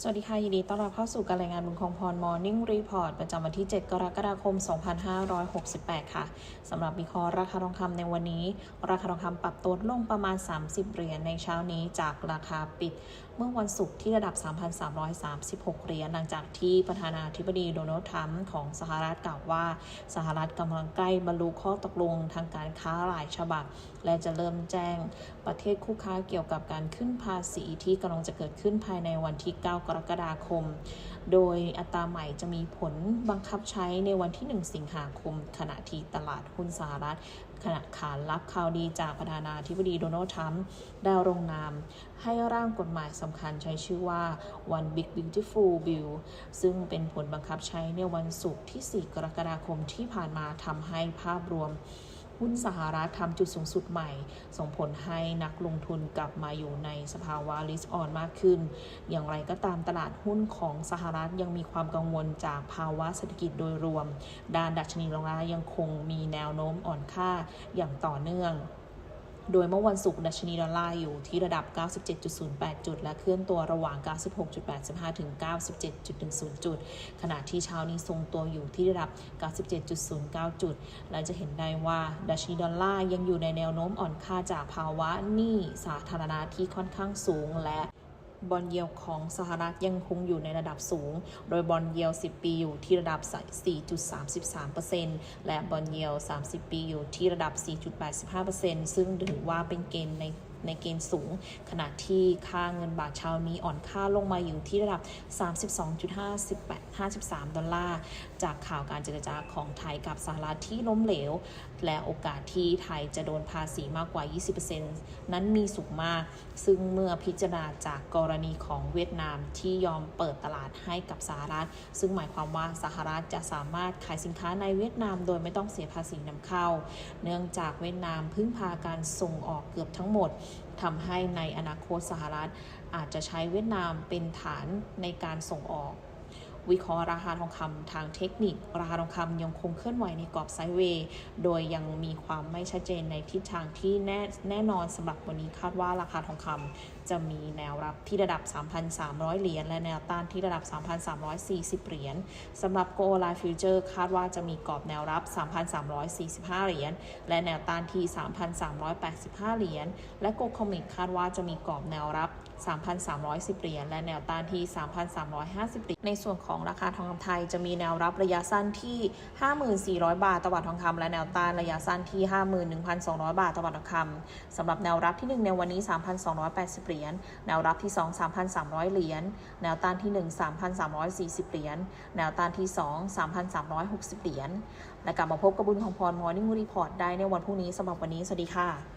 สวัสดีค่ะ ยินดีต้อนรับเข้าสู่การรายงานบุญคงพร Morning Report ประจำวันที่ 7 กรกฎาคม 2568 ค่ะสำหรับวิคราะห์ราคาทองคำในวันนี้ ราคาทองคำปรับตัวลงประมาณ 30 เหรียญในเช้านี้จากราคาปิด เมื่อวันศุกร์ที่ระดับ 3,336 เหรียญหลังจากที่ประธานาธิบดีโดนัลด์ทรัมป์ของสหรัฐกล่าวว่า สหรัฐกำลังใกล้บรรลุข้อตกลงทางการค้าหลายฉบับ และจะเริ่มแจ้งประเทศคู่ค้าเกี่ยวกับการขึ้นภาษีที่กำลังจะเกิดขึ้นภายในวันที่ 9กรกฎาคม โดยอัตราใหม่จะมีผลบังคับใช้ในวันที่ 1 สิงหาคม ขณะที่ตลาดหุ้นสหรัฐขณะขานรับข่าวดีจากประธานาธิบดีโดนัลด์ทรัมป์ได้ลงนาม ให้ร่างกฎหมายสำคัญใช้ชื่อว่า One Big Beautiful Bill ซึ่งเป็นผลบังคับใช้ในวันศุกร์ที่ 4 กรกฎาคมที่ผ่านมาทำให้ภาพรวม หุ้นสหรัฐทำจุดสูงสุดใหม่ ส่งผลให้นักลงทุนกลับมาอยู่ในสภาวะ risk on มากขึ้น อย่างไรก็ตามตลาดหุ้นของสหรัฐยังมีความกังวลจากภาวะเศรษฐกิจโดยรวม ด้านดัชนีลงรายังคงมีแนวโน้มอ่อนค่าอย่างต่อเนื่อง โดยเมื่อวันศุกร์ดัชนีดอลลาร์อยู่ที่ระดับ 97.08 จุด และเคลื่อนตัวระหว่าง 96.85 ถึง 97.10 จุด ขณะที่เช้านี้ทรงตัวอยู่ที่ระดับ 97.09 จุด และจะเห็นได้ว่าดัชนีดอลลาร์ยังอยู่ในแนวโน้มอ่อนค่าจากภาวะหนี้สาธารณะที่ค่อนข้างสูงและ บอลเยียวของสหรัฐยังคงอยู่ในระดับสูง โดยบอลเยียว 10 ปีอยู่ที่ระดับ 4.33%และบอลเยียว 30 ปีอยู่ที่ระดับ 4.85%ซึ่งถือว่าเป็นเกณฑ์ใน ในเกณฑ์สูง ขณะที่ค่าเงินบาทเช้านี้อ่อนค่าลงมาอยู่ที่ระดับ 32.5853 ดอลลาร์ จากข่าวการเจรจาของไทยกับสหรัฐที่ล้มเหลว และโอกาสที่ไทยจะโดนภาษีมากกว่า 20%นั้นมีสูงมาก ซึ่งเมื่อพิจารณาจากกรณีของเวียดนามที่ยอมเปิดตลาดให้กับสหรัฐ ซึ่งหมายความว่าสหรัฐจะสามารถขายสินค้าในเวียดนามโดยไม่ต้องเสียภาษีนำเข้า เนื่องจากเวียดนามพึ่งพาการส่งออกเกือบทั้งหมดทำให้ในอนาคตสหรัฐ อาจจะใช้เวียดนามเป็นฐานในการส่งออก วิเคราะห์ราคาทองคำทางเทคนิค ราคาทองคำยังคงเคลื่อนไหวในกรอบไซด์เวย์ โดยยังมีความไม่ชัดเจนในทิศทางที่แน่แน่นอนสำหรับวันนี้คาดว่าราคาทองคำจะมีแนวรับที่ระดับ 3,300 เหรียญและแนวต้านที่ระดับ 3,340 เหรียญสำหรับ Go Live Future คาดว่าจะมีกรอบแนวรับ 3,345 เหรียญและแนวต้านที่ 3,385 เหรียญและ Go Comic คาดว่าจะมีกรอบแนวรับ 3,310 เหรียญและแนวต้านที่ 3,350 เหรียญในส่วนของราคาทองคำไทยจะมีแนวรับระยะสั้นที่ 5400 บาทต่อบาททองคำและแนวต้านระยะสั้นที่ 51,200 บาทต่อบาททองคำสำหรับแนวรับที่ 1 ในวันนี้ 3,280เหรียญแนวรับที่ 2 3,300 เหรียญ แนวต้านที่ 1 3,340 เหรียญ แนวต้านที่ 2 3,360 เหรียญ และกลับมาพบกับบุญของพรมอร์นิ่งรีพอร์ตได้ในวันพรุ่งนี้สำหรับวันนี้ สวัสดีค่ะ